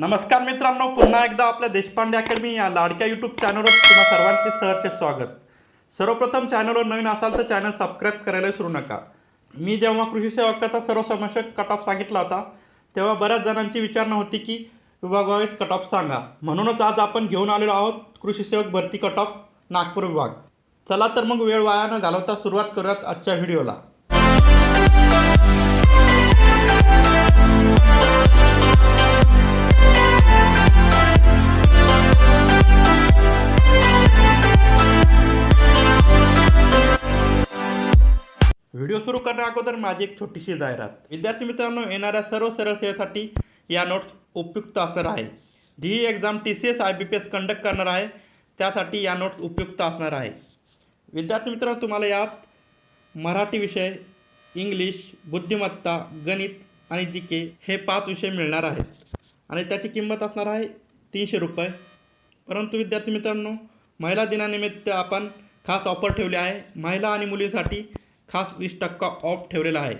नमस्कार मित्रांनो पुन्हा एकदा आपल्या देशपांडे अकॅडमी या लाडक्या यूट्यूब चॅनलवर तुम्हा सर्वांचे सहर्ष स्वागत. सर्वप्रथम चॅनलवर नवीन असाल तर चॅनल सबस्क्राईब करायला विसरू नका. मी जेव्हा कृषी सेवकाचा सर्वसमावेशक कट ऑफ सांगितला होता तेव्हा बऱ्याच जणांची विचारणा होती की विभागवाईज कट ऑफ सांगा. म्हणूनच आज आपण घेऊन आलेलो आहोत कृषी सेवक भरती कट ऑफ नागपूर विभाग. चला तर मग वेळ वाया न घालवता सुरुवात करूयात आजच्या व्हिडिओला व्हिडिओ सुरू करण्या अगोदर माझी एक छोटीशी जाहिरात. विद्यार्थी मित्रांनो येणाऱ्या सर्व सरळ सेवेसाठी या नोट्स उपयुक्त असणार आहे. जी exam T C S I B P S conduct करणार आहे त्यासाठी या नोट्स उपयुक्त असणार आहे. विद्यार्थी मित्रांनो तुम्हाला यात मराठी विषय इंग्लिश बुद्धिमत्ता गणित आणि जी के हे पाच विषय मिळणार आहेत. आणि त्याची किंमत असणार आहे तीनशे रुपये. परंतु विद्यार्थी मित्रांनो महिला दिनानिमित्त आपण खास ऑफर ठेवली आहे. महिला आणि मुलींसाठी खास वीस टक्का ऑफ ठेवलेला आहे.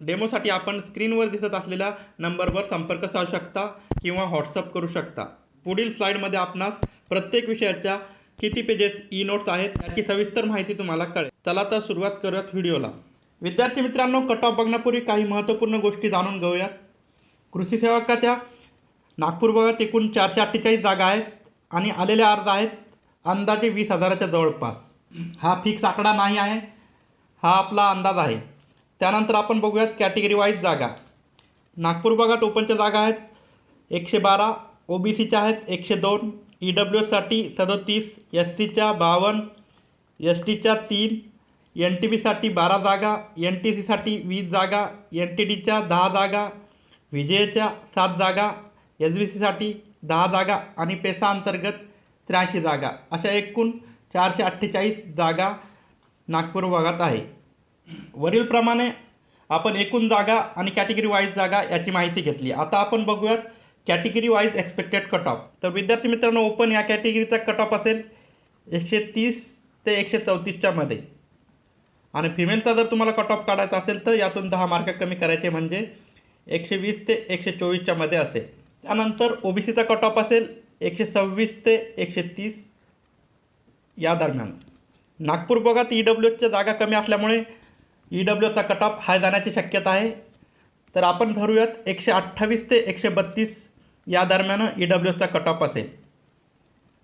डेमोसाठी आपण स्क्रीनवर दिसत असलेल्या नंबरवर संपर्क साधू शकता किंवा व्हॉट्सअप करू शकता. पुढील स्लाईडमध्ये आपणास प्रत्येक विषयाच्या किती पेजेस ई नोट्स आहेत याची सविस्तर माहिती तुम्हाला कळेल. चला तर सुरुवात करूयात व्हिडिओला. विद्यार्थी मित्रांनो कट ऑफ बघण्यापूर्वी काही महत्त्वपूर्ण गोष्टी जाणून घेऊयात. कृषी सेवकाच्या नागपूर भागात एकूण चारशे अठ्ठेचाळीस जागा आहेत आणि आलेले अर्ज आहेत अंदाजे वीस हजाराच्या जवळपास. हा फिक्स आकडा नाही आहे. हा आपला अंदाज आहे. त्यानंतर आपण बघूयात कॅटेगरी वाईज जागा. नागपूर भागात ओपनच्या जागा आहेत. एकशे बारा ओ बी सीच्या आहेत एकशे दोन ई डब्ल्यू एससाठी सदोतीस एस सीच्या बावन्न एस टीच्या तीन एन टी बीसाठी बारा जागा एन टी सीसाठी वीस जागा एन टी डीच्या दहा जागा विजयच्या सात जागा एस बी सीसाठी दहा जागा आणि पेसा अंतर्गत त्र्याऐंशी जागा. अशा एकूण चारशे अठ्ठेचाळीस जागा नागपूर भागात आहे. वरीलप्रमाणे आपण एकूण जागा आणि कॅटेगरी वाईज जागा याची माहिती घेतली. आता आपण बघूयात category wise expected cut off तर विद्यार्थी मित्रांनो ओपन या कॅटेगरीचा कट ऑफ असेल एकशे तीस ते एकशे चौतीसच्या मध्ये. आणि फिमेलचा जर तुम्हाला कट ऑफ काढायचा असेल तर यातून दहा मार्क कमी करायचे म्हणजे एकशे वीस ते एकशे चोवीसच्या मध्ये असेल. त्यानंतर ओ बी सीचा कट ऑफ असेल एकशे सव्वीस ते एकशे तीस या दरम्यान. नागपूर भागात ई डब्ल्यू जागा कमी असल्यामुळे ई डब्ल्यू एसचा हाय जाण्याची शक्यता आहे. तर आपण धरूयात एकशे अठ्ठावीस ते एकशे बत्तीस या दरम्यान ई डब्ल्यू एसचा असेल.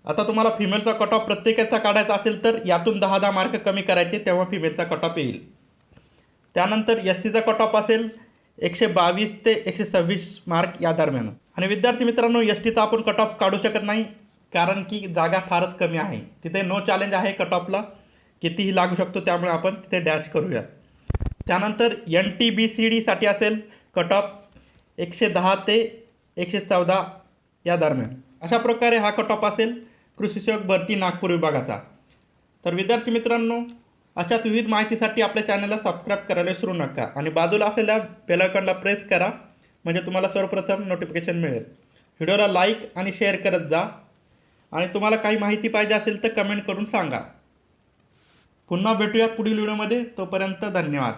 आता तुम्हाला फिमेलचा कटऑफ प्रत्येकाचा काढायचा असेल तर यातून दहा दहा मार्क कमी करायचे तेव्हा फिमेलचा कटऑफ येईल. त्यानंतर एस सीचा कटऑफ असेल एकशे बावीस ते एकशे सव्वीस मार्क या दरम्यान. आणि विद्यार्थी मित्रांनो एस टीचा आपण कट ऑफ काढू शकत नाही कारण की जागा फारच कमी आहे. तिथे नो चॅलेंज आहे कट ऑफला कितीही लागू शकतो त्यामुळे आपण तिथे डॅश करूया. त्यानंतर एन टी बी सी डीसाठी असेल कट ऑफ एकशे दहा ते एकशे चौदा या दरम्यान. अशा प्रकारे हा कट ऑफ असेल कृषीसेवक भरती नागपूर विभागाचा. तर विद्यार्थी मित्रांनो अशाच विविध माहितीसाठी आपल्या चॅनलला सबस्क्राईब करायला विसरू नका आणि बाजूला असलेल्या बेलायकॉनला प्रेस करा म्हणजे तुम्हाला सर्वप्रथम नोटिफिकेशन मिळेल. व्हिडिओला लाईक आणि शेअर करत जा. आणि तुम्हाला काही माहिती पाहिजे असेल तर कमेंट करून सांगा. पुन्हा भेटूया पुढील व्हिडिओमध्ये. तोपर्यंत धन्यवाद.